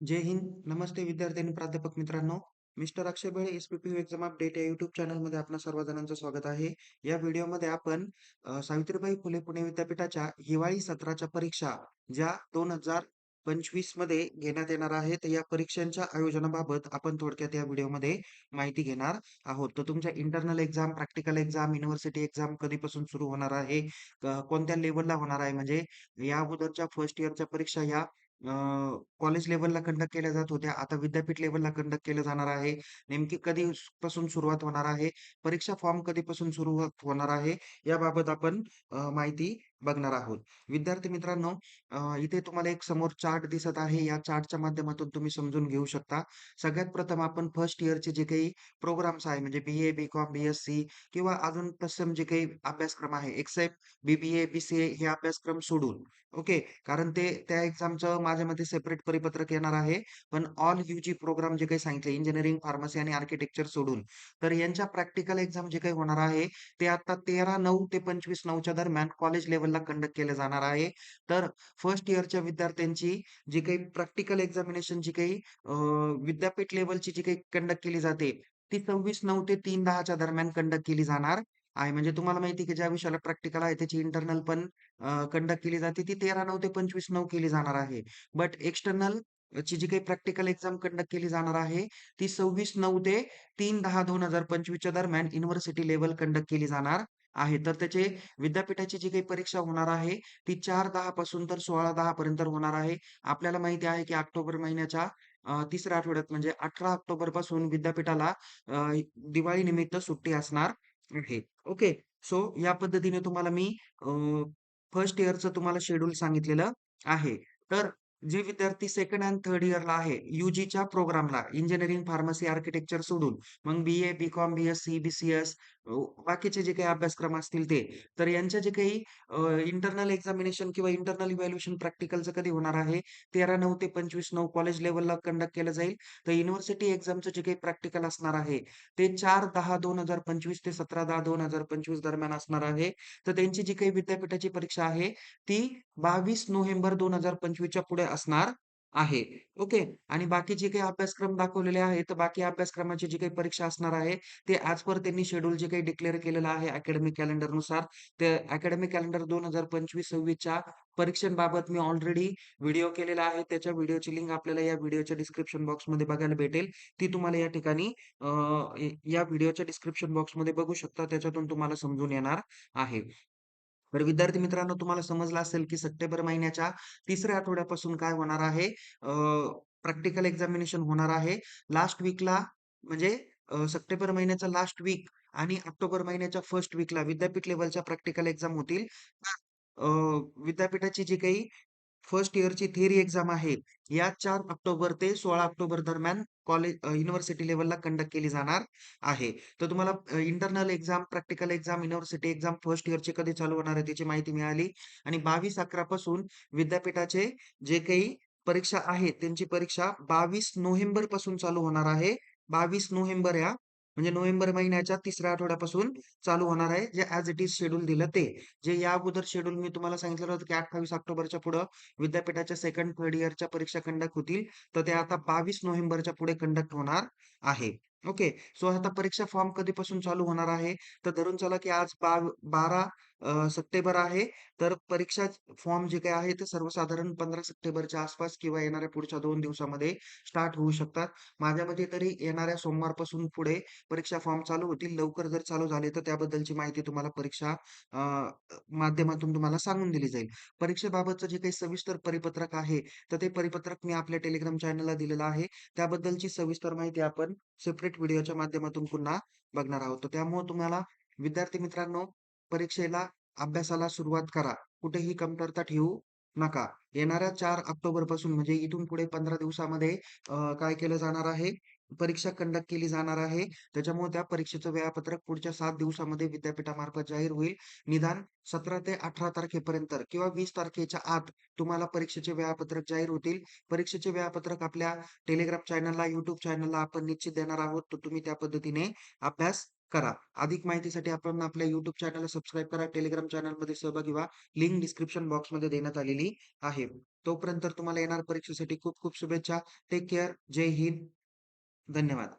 जय हिंद. नमस्ते विद्यार्थी आणि प्राध्यापक मित्रांनो. Mister Akshay Bhele S P U exam update या युट्यूब चॅनलमध्ये आपल्या सर्व जणांचं स्वागत आहे. या व्हिडिओमध्ये आपण सावित्रीबाई फुले पुणे विद्यापीठाच्या हिवाळी सत्राच्या परीक्षा ज्या 2025 मध्ये घेण्यात येणार आहेत, या परीक्षांच्या आयोजनाबाबत आपण थोडक्यात या व्हिडिओमध्ये माहिती घेणार आहोत. तर तुमच्या internal exam, practical exam, university exam कधीपासून सुरू होणार आहे, कोणत्या लेवलला होणार आहे, म्हणजे या अगोदरच्या फर्स्ट इयरच्या परीक्षा ह्या कॉलेज लेव्हलला कंडक्ट केल्या जात होत्या. आता विद्यापीठ लेव्हलला कंडक्ट केलं जाणार आहे. नेमकी कधी पासून सुरुवात होणार आहे, परीक्षा फॉर्म कधीपासून सुरुवात होणार आहे, याबाबत आपण माहिती बघणार आहोत. विद्यार्थी मित्रांनो, इथे तुम्हाला एक समोर चार्ट दिसत आहे. या चार्टच्या माध्यमातून तुम्ही समजून घेऊ शकता. सगळ्यात प्रथम आपण फर्स्ट इयरचे जे काही प्रोग्राम्स आहे, म्हणजे बी-ए, बी-कॉम, बी-एस-सी किंवा अजून तत्सम जे काही अभ्यासक्रम आहे, except BBA B C A हे अभ्यासक्रम सोडून, ओके. कारण ते त्या एक्झामचं माझ्या मते सेपरेट परिपत्रक येणार आहे. पण ऑल यूजी प्रोग्राम जे काही सांगितले, इंजिनिअरिंग, फार्मसी आणि आर्किटेक्चर सोडून, तर यांच्या प्रॅक्टिकल एक्झाम जे काही होणार आहे, ते आता 13/9 ते 25/9च्या दरम्यान कॉलेज लेवल लेव्हलला कंडक्ट केले जाणार आहे. तर फर्स्ट इयरच्या विद्यार्थ्यांची जी काही प्रॅक्टिकल एक्झामिनेशन जी काही विद्यापीठ लेवलची जी काही कंडक्ट केली जाते, ती 26/9 ते 3/10च्या दरम्यान कंडक्ट केली जाणार आहे. म्हणजे तुम्हाला माहिती की ज्या विषयाला प्रॅक्टिकल आहे, त्याची इंटर्नल पण कंडक्ट केली जाते, ती 13/9 ते 25/9 केली जाणार आहे. बट एक्सटर्नल ची जी काही प्रॅक्टिकल एक्झाम कंडक्ट केली जाणार आहे, ती 26/9 ते 3/10/2025च्या दरम्यान युनिव्हर्सिटी लेवल कंडक्ट केली जाणार आहे. तर त्याचे विद्यापीठाची जी काही परीक्षा होणार आहे, ती 4/10 पासून तर सोळा दहा पर्यंत होणार आहे. आपल्याला माहिती आहे, की ऑक्टोबर महिन्याच्या तिसऱ्या आठवड्यात म्हणजे 18 ऑक्टोबरपासून विद्यापीठाला दिवाळी निमित्त सुट्टी असणार आहे. ओके. सो या पद्धतीने तुम्हाला मी अ, फर्स्ट इयरचं तुम्हाला शेड्यूल सांगितलेलं आहे. तर जे विद्यार्थी सेकंड अँड थर्ड इयरला आहे, युजीच्या प्रोग्रामला इंजिनिअरिंग, फार्मसी, आर्किटेक्चर सोडून मग बी-ए, बी-कॉम, बी-एस-सी, बी-सी-एस बाकीचे जे काही अभ्यासक्रम असतील ते. तर यांच्या जे काही इंटरनल एक्झामिनेशन किंवा इंटरनल इव्हॅल्युएशन प्रॅक्टिकलचं कधी होणार आहे, 13/9 ते 25/9 कॉलेज लेवलला कंडक्ट केलं जाईल. तर युनिव्हर्सिटी एक्झामचं जे काही प्रॅक्टिकल असणार आहे, ते 4/10/2025 ते 17/10/2025 दरम्यान असणार आहे. तर त्यांची जी काही विद्यापीठाची परीक्षा आहे, ती 22 नोव्हेंबर 2025च्या पुढे असणार आहे. ओके. आणि बाकी जे काही अभ्यासक्रम दाखवलेले आहेत, तर बाकी अभ्यासक्रमाची जी काही परीक्षा असणार आहे, ते ॲज पर त्यांनी शेड्यूल जे काही डिक्लेअर केलेलं आहे अकॅडमिक कॅलेंडरनुसार, ते अकॅडमिक कॅलेंडर 2025-26च्या परीक्षांबाबत मी ऑलरेडी व्हिडिओ केलेला आहे. त्याच्या व्हिडिओची लिंक आपल्याला या व्हिडिओच्या डिस्क्रिप्शन बॉक्समध्ये बघायला भेटेल. ती तुम्हाला या ठिकाणी अ, या व्हिडिओच्या डिस्क्रिप्शन बॉक्समध्ये बघू शकता. त्याच्यातून तुम्हाला समजून येणार आहे. तर विद्यार्थी मित्रांनो, तुम्हाला समजलं असेल, की सप्टेंबर महिन्याच्या तिसऱ्या आठवड्यापासून काय होणार आहे, प्रॅक्टिकल एक्झामिनेशन होणार आहे. लास्ट वीकला म्हणजे सप्टेंबर महिन्याचा लास्ट वीक आणि ऑक्टोबर महिन्याच्या फर्स्ट वीकला विद्यापीठ लेवलच्या प्रॅक्टिकल एक्झाम होतील. अ, विद्यापीठाची जी काही फर्स्ट इयरची थिअरी एक्झाम आहे, या चार ऑक्टोबर ते 16 ऑक्टोबर दरम्यान कॉलेज युनिव्हर्सिटी लेवलला कंडक्ट केली जाणार आहे. तर तुम्हाला internal exam, practical exam, university exam first इयरची कधी चालू होणार आहे, त्याची माहिती मिळाली आणि 22/11 पासून विद्यापीठाचे जे काही परीक्षा आहेत, त्यांची परीक्षा 22 नोव्हेंबरपासून चालू होणार आहे. 22 नोव्हेंबर या म्हणजे नोव्हेंबर महिन्याच्या तिसऱ्या आठवड्यापासून चालू होणार आहे, जे ऍज इट इज शेड्यूल दिलं ते. जे या अगोदर शेड्यूल मी तुम्हाला सांगितलं होतं, की 28 ऑक्टोबरच्या पुढे विद्यापीठाच्या सेकंड, थर्ड इयरच्या परीक्षा कंडक्ट होतील. तर ते आता 22 नोव्हेंबरच्या पुढे कंडक्ट होणार आहे. ओके. सो आता परीक्षा फॉर्म कधीपासून चालू होणार आहे, तर धरून चला, की आज बाव 12 अ, सप्टेंबर आहे. तर परीक्षा फॉर्म जे काही आहे, ते सर्वसाधारण 15 सप्टेंबरच्या आसपास किंवा येणाऱ्या पुढच्या 2 दिवसामध्ये स्टार्ट होऊ शकतात. माझ्या मते तरी येणाऱ्या सोमवारपासून पुढे परीक्षा फॉर्म चालू होतील. लवकर जर चालू झाले, तर त्याबद्दलची माहिती तुम्हाला परीक्षा अ, माध्यमातून तुम्हाला सांगून दिली जाईल. परीक्षेबाबतचं जे काही सविस्तर परिपत्रक आहे, तर ते परिपत्रक मी आपल्या टेलिग्राम चॅनलला दिलेलं आहे. त्याबद्दलची सविस्तर माहिती आपण सेपरेट व्हिडिओच्या माध्यमातून पुन्हा बघणार आहोत. त्यामुळे तुम्हाला विद्यार्थी मित्रांनो, परीक्षेला, अभ्यासाला सुरुवात करा. कुठेही कमतरता ठेवू नका. येणाऱ्या चार ऑक्टोबरपासून म्हणजे इथून पुढे 15 दिवसामध्ये काय केलं जाणार आहे, परीक्षा कंडक्ट केली जाणार आहे. त्याच्यामुळे त्या परीक्षेचं वेळापत्रक पुढच्या सात दिवसामध्ये विद्यापीठामार्फत जाहीर होईल. निदान 17 ते 18 तारखेपर्यंत किंवा वीस तारखेच्या आत तुम्हाला परीक्षेचे वेळापत्रक जाहीर होतील. परीक्षेचे वेळापत्रक आपल्या टेलिग्राम चॅनलला, युट्यूब चॅनलला आपण निश्चित देणार आहोत. तर तुम्ही त्या पद्धतीने अभ्यास करा. अधिक माहितीसाठी आपण आपल्या युट्यूब चॅनलला सबस्क्राईब करा. टेलिग्राम चॅनलमध्ये सहभागी व्हा. लिंक डिस्क्रिप्शन बॉक्समध्ये देण्यात आलेली आहे. तोपर्यंत तुम्हाला येणार परीक्षेसाठी खूप खूप शुभेच्छा. Take care. जय हिंद. धन्यवाद.